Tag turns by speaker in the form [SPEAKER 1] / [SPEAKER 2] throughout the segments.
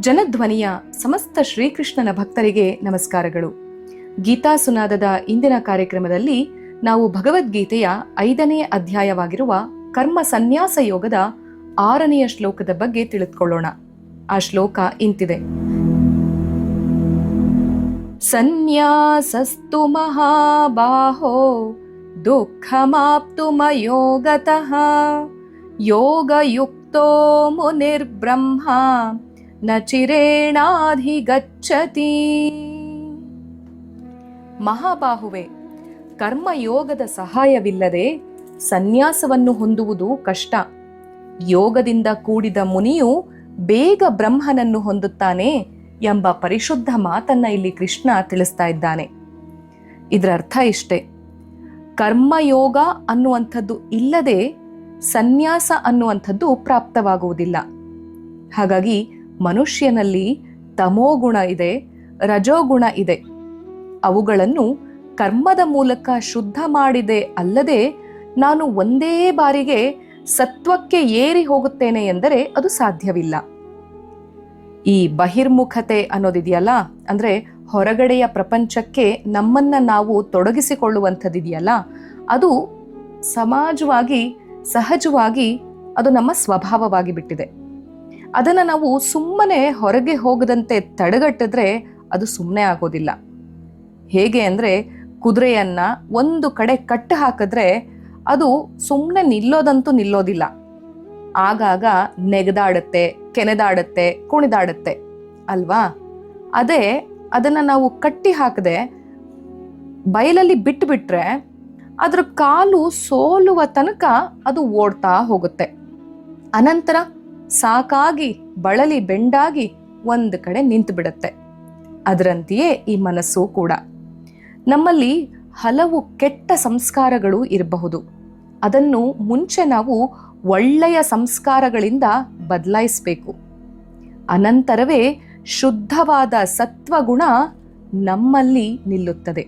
[SPEAKER 1] ಜನಧ್ವನಿಯ ಸಮಸ್ತ ಶ್ರೀಕೃಷ್ಣನ ಭಕ್ತರಿಗೆ ನಮಸ್ಕಾರಗಳು. ಗೀತಾ ಸುನಾದದ ಇಂದಿನ ಕಾರ್ಯಕ್ರಮದಲ್ಲಿ ನಾವು ಭಗವದ್ಗೀತೆಯ ಐದನೇ ಅಧ್ಯಾಯವಾಗಿರುವ ಕರ್ಮ ಸನ್ಯಾಸ ಯೋಗದ ಆರನೆಯ ಶ್ಲೋಕದ ಬಗ್ಗೆ ತಿಳಿದುಕೊಳ್ಳೋಣ. ಆ ಶ್ಲೋಕ ಇಂತಿದೆ. ಸನ್ಯಾಸಸ್ತು ಮಹಾಬಾಹೋ ದುಃಖಮಾಪ್ತುಮಯೋಗತಃ ಯೋಗಯುಕ್ತೋ ಮುನಿರ್ಬ್ರಹ್ಮ ನ ಚಿರೇಣಾಧಿಗಚ್ಚತಿ ಮಹಾಬಾಹುವೆ, ಕರ್ಮಯೋಗದ ಸಹಾಯವಿಲ್ಲದೆ ಸನ್ಯಾಸವನ್ನು ಹೊಂದುವುದು ಕಷ್ಟ. ಯೋಗದಿಂದ ಕೂಡಿದ ಮುನಿಯು ಬೇಗ ಬ್ರಹ್ಮನನ್ನು ಹೊಂದುತ್ತಾನೆ ಎಂಬ ಪರಿಶುದ್ಧ ಮಾತನ್ನ ಇಲ್ಲಿ ಕೃಷ್ಣ ತಿಳಿಸ್ತಾ ಇದ್ದಾನೆ. ಇದರ ಅರ್ಥ ಇಷ್ಟೇ, ಕರ್ಮಯೋಗ ಅನ್ನುವಂಥದ್ದು ಇಲ್ಲದೆ ಸನ್ಯಾಸ ಅನ್ನುವಂಥದ್ದು ಪ್ರಾಪ್ತವಾಗುವುದಿಲ್ಲ. ಹಾಗಾಗಿ ಮನುಷ್ಯನಲ್ಲಿ ತಮೋಗುಣ ಇದೆ ರಜೋಗುಣ ಇದೆ. ಅವುಗಳನ್ನು ಕರ್ಮದ ಮೂಲಕ ಶುದ್ಧ ಮಾಡಿದೆ ಅಲ್ಲದೆ ನಾನು ಒಂದೇ ಬಾರಿಗೆ ಸತ್ವಕ್ಕೆ ಏರಿ ಹೋಗುತ್ತೇನೆ ಎಂದರೆ ಅದು ಸಾಧ್ಯವಿಲ್ಲ. ಈ ಬಹಿರ್ಮುಖತೆ ಅನ್ನೋದಿದೆಯಲ್ಲ? ಅಂದ್ರೆ ಹೊರಗಡೆಯ ಪ್ರಪಂಚಕ್ಕೆ ನಮ್ಮನ್ನ ನಾವು ತೊಡಗಿಸಿಕೊಳ್ಳುವಂಥದ್ದಿದೆಯಲ್ಲ ಅದು ಸಮಾಜವಾಗಿ, ಸಹಜವಾಗಿ ಅದು ನಮ್ಮ ಸ್ವಭಾವವಾಗಿ ಬಿಟ್ಟಿದೆ. ಅದನ್ನು ನಾವು ಸುಮ್ಮನೆ ಹೊರಗೆ ಹೋಗದಂತೆ ತಡೆಗಟ್ಟಿದ್ರೆ ಅದು ಸುಮ್ಮನೆ ಆಗೋದಿಲ್ಲ. ಹೇಗೆ ಅಂದರೆ ಕುದುರೆಯನ್ನು ಒಂದು ಕಡೆ ಕಟ್ಟು ಹಾಕಿದ್ರೆ ಅದು ಸುಮ್ಮನೆ ನಿಲ್ಲೋದಂತೂ ನಿಲ್ಲೋದಿಲ್ಲ. ಆಗಾಗ ನೆಗೆದಾಡುತ್ತೆ, ಕೆನೆದಾಡುತ್ತೆ, ಕುಣಿದಾಡುತ್ತೆ ಅಲ್ವಾ? ಅದೇ ಅದನ್ನ ನಾವು ಕಟ್ಟಿ ಹಾಕದೆ ಬಯಲಲ್ಲಿ ಬಿಟ್ಟುಬಿಟ್ರೆ ಅದರ ಅದ್ರ ಕಾಲು ಸೋಲುವ ತನಕ ಅದು ಓಡ್ತಾ ಹೋಗುತ್ತೆ. ಅನಂತರ ಸಾಕಾಗಿ, ಬಳಲಿ ಬೆಂಡಾಗಿ ಒಂದು ಕಡೆ ನಿಂತು ಬಿಡುತ್ತೆ. ಅದರಂತೆಯೇ ಈ ಮನಸ್ಸು ಕೂಡ. ನಮ್ಮಲ್ಲಿ ಹಲವು ಕೆಟ್ಟ ಸಂಸ್ಕಾರಗಳು ಇರಬಹುದು. ಅದನ್ನು ಮುಂಚೆ ನಾವು ಒಳ್ಳೆಯ ಸಂಸ್ಕಾರಗಳಿಂದ ಬದಲಾಯಿಸಬೇಕು. ಅನಂತರವೇ ಶುದ್ಧವಾದ ಸತ್ವಗುಣ ನಮ್ಮಲ್ಲಿ ನಿಲ್ಲುತ್ತದೆ.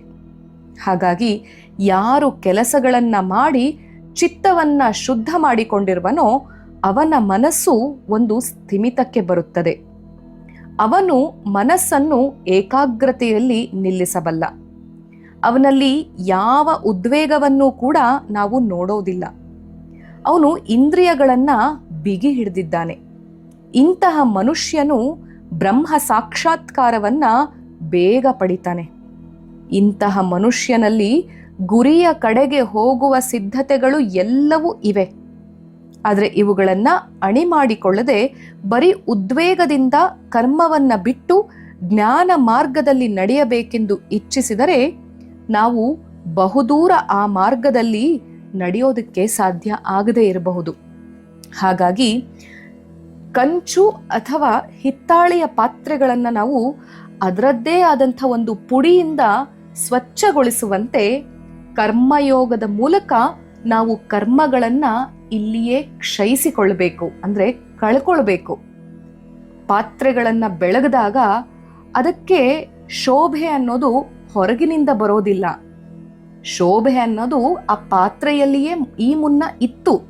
[SPEAKER 1] ಹಾಗಾಗಿ ಯಾರು ಕೆಲಸಗಳನ್ನು ಮಾಡಿ ಚಿತ್ತವನ್ನು ಶುದ್ಧ ಮಾಡಿಕೊಂಡಿರುವನೋ ಅವನ ಮನಸ್ಸು ಒಂದು ಸ್ಥಿಮಿತಕ್ಕೆ ಬರುತ್ತದೆ. ಅವನು ಮನಸ್ಸನ್ನು ಏಕಾಗ್ರತೆಯಲ್ಲಿ ನಿಲ್ಲಿಸಬಲ್ಲ. ಅವನಲ್ಲಿ ಯಾವ ಉದ್ವೇಗವನ್ನು ಕೂಡ ನಾವು ನೋಡೋದಿಲ್ಲ. ಅವನು ಇಂದ್ರಿಯಗಳನ್ನು ಬಿಗಿ ಹಿಡಿದಿದ್ದಾನೆ. ಇಂತಹ ಮನುಷ್ಯನು ಬ್ರಹ್ಮ ಸಾಕ್ಷಾತ್ಕಾರವನ್ನ ಬೇಗ ಪಡಿತಾನೆ. ಇಂತಹ ಮನುಷ್ಯನಲ್ಲಿ ಗುರಿಯ ಕಡೆಗೆ ಹೋಗುವ ಸಿದ್ಧತೆಗಳು ಎಲ್ಲವೂ ಇವೆ. ಆದರೆ ಇವುಗಳನ್ನು ಅಣಿ ಮಾಡಿಕೊಳ್ಳದೆ ಬರೀ ಉದ್ವೇಗದಿಂದ ಕರ್ಮವನ್ನು ಬಿಟ್ಟು ಜ್ಞಾನ ಮಾರ್ಗದಲ್ಲಿ ನಡೆಯಬೇಕೆಂದು ಇಚ್ಛಿಸಿದರೆ ನಾವು ಬಹುದೂರ ಆ ಮಾರ್ಗದಲ್ಲಿ ನಡೆಯೋದಕ್ಕೆ ಸಾಧ್ಯ ಆಗದೇ ಇರಬಹುದು. ಹಾಗಾಗಿ ಕಂಚು ಅಥವಾ ಹಿತ್ತಾಳೆಯ ಪಾತ್ರೆಗಳನ್ನು ನಾವು ಅದರದ್ದೇ ಆದಂಥ ಒಂದು ಪುಡಿಯಿಂದ ಸ್ವಚ್ಛಗೊಳಿಸುವಂತೆ ಕರ್ಮಯೋಗದ ಮೂಲಕ ನಾವು ಕರ್ಮಗಳನ್ನ ಇಲ್ಲಿಯೇ ಕ್ಷಯಿಸಿಕೊಳ್ಬೇಕು ಅಂದ್ರೆ ಕಳ್ಕೊಳ್ಬೇಕು. ಪಾತ್ರೆಗಳನ್ನ ಬೆಳಗದಾಗ ಅದಕ್ಕೆ ಶೋಭೆ ಅನ್ನೋದು ಹೊರಗಿನಿಂದ ಬರೋದಿಲ್ಲ. ಶೋಭೆ ಅನ್ನೋದು ಆ ಪಾತ್ರೆಯಲ್ಲಿಯೇ ಈ ಮುನ್ನ ಇತ್ತು.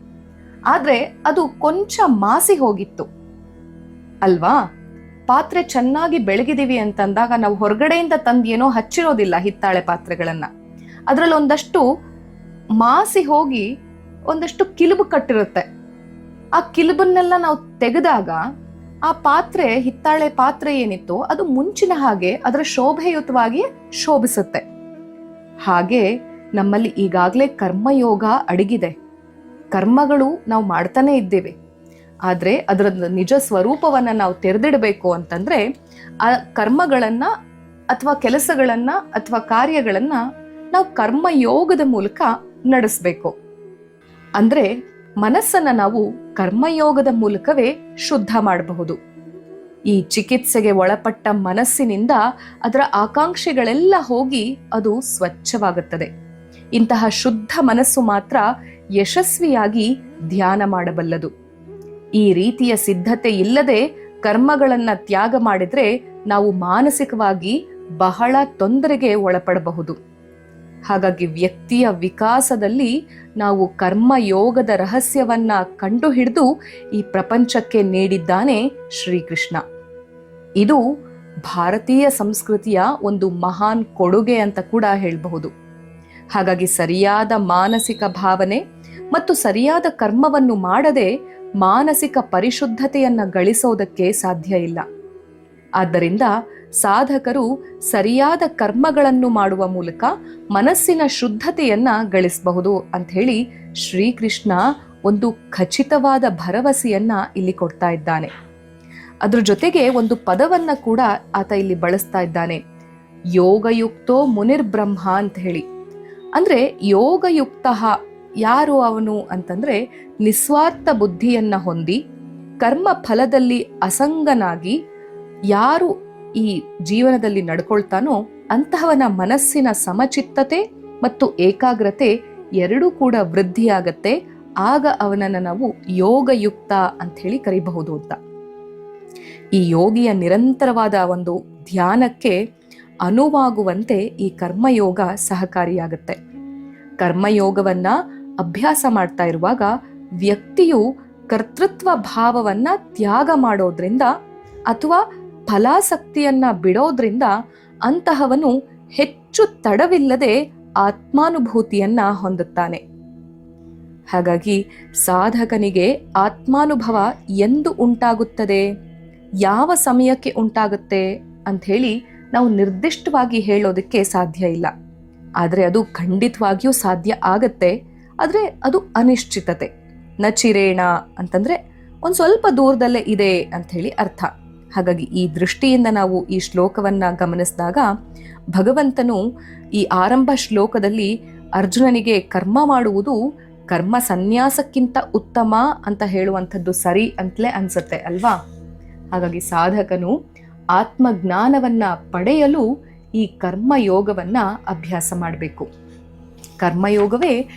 [SPEAKER 1] ಆದ್ರೆ ಅದು ಕೊಂಚ ಮಾಸಿ ಹೋಗಿತ್ತು. ಅಲ್ವಾ? ಪಾತ್ರೆ ಚೆನ್ನಾಗಿ ಬೆಳಗಿದೀವಿ ಅಂತಂದಾಗ ನಾವು ಹೊರಗಡೆಯಿಂದ ತಂದೇನೋ ಹಚ್ಚಿರೋದಿಲ್ಲ ಹಿತ್ತಾಳೆ ಪಾತ್ರೆಗಳನ್ನ. ಅದರಲ್ಲಿ ಒಂದಷ್ಟು ಮಾಸಿ ಹೋಗಿ ಒಂದಷ್ಟು ಕಿಲುಬು ಕಟ್ಟಿರುತ್ತೆ. ಆ ಕಿಲುಬನ್ನೆಲ್ಲ ನಾವು ತೆಗೆದಾಗ ಆ ಪಾತ್ರೆ, ಹಿತ್ತಾಳೆ ಪಾತ್ರೆ ಏನಿತ್ತು ಅದು ಮುಂಚಿನ ಹಾಗೆ ಅದರ ಶೋಭೆಯುತವಾಗಿ ಶೋಭಿಸುತ್ತೆ. ಹಾಗೆ ನಮ್ಮಲ್ಲಿ ಈಗಾಗಲೇ ಕರ್ಮಯೋಗ ಅಡಗಿದೆ. ಕರ್ಮಗಳು ನಾವು ಮಾಡ್ತಾನೆ ಇದ್ದೇವೆ. ಆದರೆ ಅದರ ನಿಜ ಸ್ವರೂಪವನ್ನು ನಾವು ತೆರೆದಿಡಬೇಕು ಅಂತಂದರೆ ಆ ಕರ್ಮಗಳನ್ನು ಅಥವಾ ಕೆಲಸಗಳನ್ನು ಅಥವಾ ಕಾರ್ಯಗಳನ್ನು ನಾವು ಕರ್ಮಯೋಗದ ಮೂಲಕ ನಡೆಸಬೇಕು. ಅಂದ್ರೆ ಮನಸ್ಸನ್ನ ನಾವು ಕರ್ಮಯೋಗದ ಮೂಲಕವೇ ಶುದ್ಧ ಮಾಡಬಹುದು. ಈ ಚಿಕಿತ್ಸೆಗೆ ಒಳಪಟ್ಟ ಮನಸ್ಸಿನಿಂದ ಅದರ ಆಕಾಂಕ್ಷೆಗಳೆಲ್ಲ ಹೋಗಿ ಅದು ಸ್ವಚ್ಛವಾಗುತ್ತದೆ. ಇಂತಹ ಶುದ್ಧ ಮನಸ್ಸು ಮಾತ್ರ ಯಶಸ್ವಿಯಾಗಿ ಧ್ಯಾನ ಮಾಡಬಲ್ಲದು. ಈ ರೀತಿಯ ಸಿದ್ಧತೆ ಇಲ್ಲದೆ ಕರ್ಮಗಳನ್ನ ತ್ಯಾಗ ಮಾಡಿದ್ರೆ ನಾವು ಮಾನಸಿಕವಾಗಿ ಬಹಳ ತೊಂದರೆಗೆ ಒಳಪಡಬಹುದು. ಹಾಗಾಗಿ ವ್ಯಕ್ತಿಯ ವಿಕಾಸದಲ್ಲಿ ನಾವು ಕರ್ಮಯೋಗದ ರಹಸ್ಯವನ್ನ ಕಂಡುಹಿಡಿದು ಈ ಪ್ರಪಂಚಕ್ಕೆ ನೀಡಿದ್ದಾನೆ ಶ್ರೀಕೃಷ್ಣ. ಇದು ಭಾರತೀಯ ಸಂಸ್ಕೃತಿಯ ಒಂದು ಮಹಾನ್ ಕೊಡುಗೆ ಅಂತ ಕೂಡ ಹೇಳಬಹುದು. ಹಾಗಾಗಿ ಸರಿಯಾದ ಮಾನಸಿಕ ಭಾವನೆ ಮತ್ತು ಸರಿಯಾದ ಕರ್ಮವನ್ನು ಮಾಡದೆ ಮಾನಸಿಕ ಪರಿಶುದ್ಧತೆಯನ್ನು ಗಳಿಸೋದಕ್ಕೆ ಸಾಧ್ಯ ಇಲ್ಲ. ಆದ್ದರಿಂದ ಸಾಧಕರು ಸರಿಯಾದ ಕರ್ಮಗಳನ್ನು ಮಾಡುವ ಮೂಲಕ ಮನಸ್ಸಿನ ಶುದ್ಧತೆಯನ್ನ ಗಳಿಸಬಹುದು ಅಂತ ಹೇಳಿ ಶ್ರೀಕೃಷ್ಣ ಒಂದು ಖಚಿತವಾದ ಭರವಸೆಯನ್ನ ಇಲ್ಲಿ ಕೊಡ್ತಾ ಇದ್ದಾನೆ. ಅದ್ರ ಜೊತೆಗೆ ಒಂದು ಪದವನ್ನ ಕೂಡ ಆತ ಇಲ್ಲಿ ಬಳಸ್ತಾ ಇದ್ದಾನೆ. ಯೋಗಯುಕ್ತೋ ಮುನಿರ್ಬ್ರಹ್ಮ ಅಂತ ಹೇಳಿ. ಅಂದ್ರೆ ಯೋಗಯುಕ್ತ ಯಾರು ಅವನು ಅಂತಂದ್ರೆ ನಿಸ್ವಾರ್ಥ ಬುದ್ಧಿಯನ್ನ ಹೊಂದಿ ಕರ್ಮ ಫಲದಲ್ಲಿ ಅಸಂಗನಾಗಿ ಯಾರು ಈ ಜೀವನದಲ್ಲಿ ನಡ್ಕೊಳ್ತಾನೋ ಅಂತಹವನ ಮನಸ್ಸಿನ ಸಮಚಿತ್ತತೆ ಮತ್ತು ಏಕಾಗ್ರತೆ ಎರಡೂ ಕೂಡ ವೃದ್ಧಿಯಾಗತ್ತೆ. ಆಗ ಅವನನ್ನು ನಾವು ಯೋಗಯುಕ್ತ ಅಂತ ಹೇಳಿ ಕರಿಬಹುದು ಅಂತ. ಈ ಯೋಗಿಯ ನಿರಂತರವಾದ ಒಂದು ಧ್ಯಾನಕ್ಕೆ ಅನುವಾಗುವಂತೆ ಈ ಕರ್ಮಯೋಗ ಸಹಕಾರಿಯಾಗುತ್ತೆ. ಕರ್ಮಯೋಗವನ್ನ ಅಭ್ಯಾಸ ಮಾಡ್ತಾ ಇರುವಾಗ ವ್ಯಕ್ತಿಯು ಕರ್ತೃತ್ವ ಭಾವವನ್ನ ತ್ಯಾಗ ಮಾಡೋದ್ರಿಂದ ಅಥವಾ ಫಲಾಸಕ್ತಿಯನ್ನ ಬಿಡೋದ್ರಿಂದ ಅಂತಹವನು ಹೆಚ್ಚು ತಡವಿಲ್ಲದೆ ಆತ್ಮಾನುಭೂತಿಯನ್ನ ಹೊಂದುತ್ತಾನೆ. ಹಾಗಾಗಿ ಸಾಧಕನಿಗೆ ಆತ್ಮಾನುಭವ ಎಂದು ಉಂಟಾಗುತ್ತದೆ. ಯಾವ ಸಮಯಕ್ಕೆ ಉಂಟಾಗುತ್ತೆ ಹೇಳಿ ನಾವು ನಿರ್ದಿಷ್ಟವಾಗಿ ಹೇಳೋದಕ್ಕೆ ಸಾಧ್ಯ ಇಲ್ಲ. ಆದರೆ ಅದು ಖಂಡಿತವಾಗಿಯೂ ಸಾಧ್ಯ ಆಗತ್ತೆ. ಆದರೆ ಅದು ಅನಿಶ್ಚಿತತೆ. ನಚಿರೇಣ ಅಂತಂದ್ರೆ ಒಂದು ಸ್ವಲ್ಪ ದೂರದಲ್ಲೇ ಇದೆ ಅಂಥೇಳಿ ಅರ್ಥ. ಹಾಗಾಗಿ ಈ ದೃಷ್ಟಿಯಿಂದ ನಾವು ಈ ಶ್ಲೋಕವನ್ನು ಗಮನಿಸಿದಾಗ ಭಗವಂತನು ಈ ಆರಂಭ ಶ್ಲೋಕದಲ್ಲಿ ಅರ್ಜುನನಿಗೆ ಕರ್ಮ ಮಾಡುವುದು ಕರ್ಮ ಸನ್ಯಾಸಕ್ಕಿಂತ ಉತ್ತಮ ಅಂತ ಹೇಳುವಂಥದ್ದು ಸರಿ ಅಂತಲೇ ಅನಿಸುತ್ತೆ ಅಲ್ವಾ? ಹಾಗಾಗಿ ಸಾಧಕನು ಆತ್ಮಜ್ಞಾನವನ್ನು ಪಡೆಯಲು ಈ ಕರ್ಮಯೋಗವನ್ನು ಅಭ್ಯಾಸ ಮಾಡಬೇಕು. ಕರ್ಮಯೋಗವೇ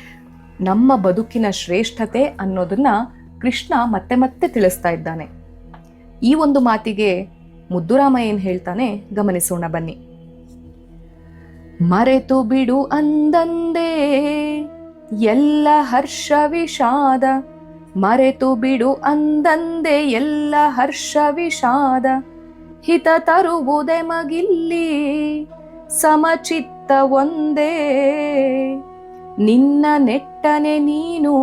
[SPEAKER 1] ನಮ್ಮ ಬದುಕಿನ ಶ್ರೇಷ್ಠತೆ ಅನ್ನೋದನ್ನು ಕೃಷ್ಣ ಮತ್ತೆ ಮತ್ತೆ ತಿಳಿಸ್ತಾ ಇದ್ದಾನೆ. ಈ ಒಂದು ಮಾತಿಗೆ ಮುದ್ದುರಾಮ ಏನು ಹೇಳ್ತಾನೆ? ಗಮನಿಸೋಣ ಬನ್ನಿ. ಮರೆತು ಬಿಡು ಅಂದಂದೇ, ಎಲ್ಲ ಹರ್ಷ ವಿಷಾದ ಮರೆತು ಬಿಡು ಅಂದಂದೆ, ಎಲ್ಲ ಹರ್ಷ ವಿಷಾದ ಹಿತ ತರುವುದೆ ಮಗಿಲ್ಲಿ, ಸಮಚಿತ್ತ ಒಂದೇ. ನಿನ್ನ ನೆಟ್ಟನೆ ನೀನು,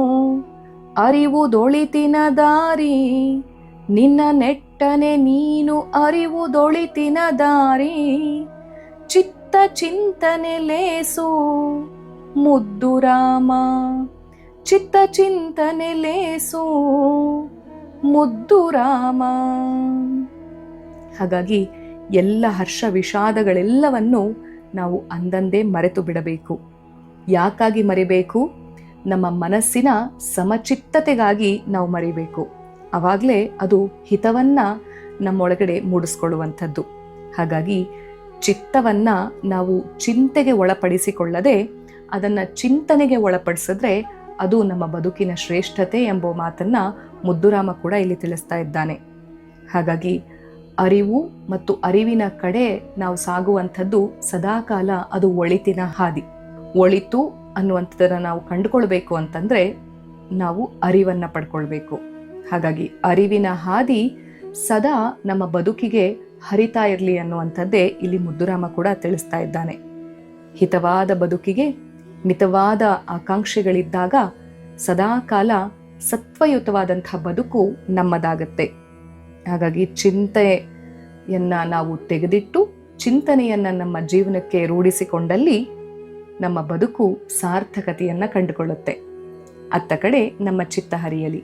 [SPEAKER 1] ಅರಿವುದೊಳಿತಿನ ದಾರಿ ನಿನ್ನ ನೆಟ್ಟನೆ ನೀನು ಅರಿವು ದೊಳಿತಿನ ದಾರಿ. ಚಿತ್ತ ಚಿಂತನೆ ಲೇಸು ಮುದ್ದು ರಾಮ. ಚಿತ್ತ ಚಿಂತನೆ ಲೇಸು ಮುದ್ದು ರಾಮ. ಹಾಗಾಗಿ ಎಲ್ಲ ಹರ್ಷ ವಿಷಾದಗಳೆಲ್ಲವನ್ನು ನಾವು ಅಂದಂದೇ ಮರೆತು ಬಿಡಬೇಕು. ಯಾಕಾಗಿ ಮರಿಬೇಕು? ನಮ್ಮ ಮನಸ್ಸಿನ ಸಮಚಿತ್ತತೆಗಾಗಿ ನಾವು ಮರಿಬೇಕು. ಅವಾಗಲೇ ಅದು ಹಿತವನ್ನ ನಮ್ಮೊಳಗಡೆ ಮೂಡಿಸ್ಕೊಳ್ಳುವಂಥದ್ದು. ಹಾಗಾಗಿ ಚಿತ್ತವನ್ನ ನಾವು ಚಿಂತೆಗೆ ಒಳಪಡಿಸಿಕೊಳ್ಳದೆ ಅದನ್ನ ಚಿಂತನೆಗೆ ಒಳಪಡಿಸಿದ್ರೆ ಅದು ನಮ್ಮ ಬದುಕಿನ ಶ್ರೇಷ್ಠತೆ ಎಂಬ ಮಾತನ್ನ ಮುದ್ದುರಾಮ ಕೂಡ ಇಲ್ಲಿ ತಿಳಿಸ್ತಾ ಇದ್ದಾನೆ. ಹಾಗಾಗಿ ಅರಿವು ಮತ್ತು ಅರಿವಿನ ಕಡೆ ನಾವು ಸಾಗುವಂಥದ್ದು ಸದಾಕಾಲ ಅದು ಒಳಿತಿನ ಹಾದಿ. ಒಳಿತು ಅನ್ನುವಂಥದ್ದನ್ನು ನಾವು ಕಂಡುಕೊಳ್ಬೇಕು ಅಂತಂದ್ರೆ ನಾವು ಅರಿವನ್ನ ಪಡ್ಕೊಳ್ಬೇಕು. ಹಾಗಾಗಿ ಅರಿವಿನ ಹಾದಿ ಸದಾ ನಮ್ಮ ಬದುಕಿಗೆ ಹರಿತಾ ಇರಲಿ ಅನ್ನುವಂಥದ್ದೇ ಇಲ್ಲಿ ಮುದ್ದುರಾಮ ಕೂಡ ತಿಳಿಸ್ತಾ ಇದ್ದಾನೆ. ಹಿತವಾದ ಬದುಕಿಗೆ ಮಿತವಾದ ಆಕಾಂಕ್ಷೆಗಳಿದ್ದಾಗ ಸದಾಕಾಲ ಸತ್ವಯುತವಾದಂಥ ಬದುಕು ನಮ್ಮದಾಗತ್ತೆ. ಹಾಗಾಗಿ ಚಿಂತೆಯನ್ನ ನಾವು ತೆಗೆದಿಟ್ಟು ಚಿಂತನೆಯನ್ನ ನಮ್ಮ ಜೀವನಕ್ಕೆ ರೂಢಿಸಿಕೊಂಡಲ್ಲಿ ನಮ್ಮ ಬದುಕು ಸಾರ್ಥಕತೆಯನ್ನು ಕಂಡುಕೊಳ್ಳುತ್ತೆ. ಅತ್ತ ಕಡೆ ನಮ್ಮ ಚಿತ್ತ ಹರಿಯಲಿ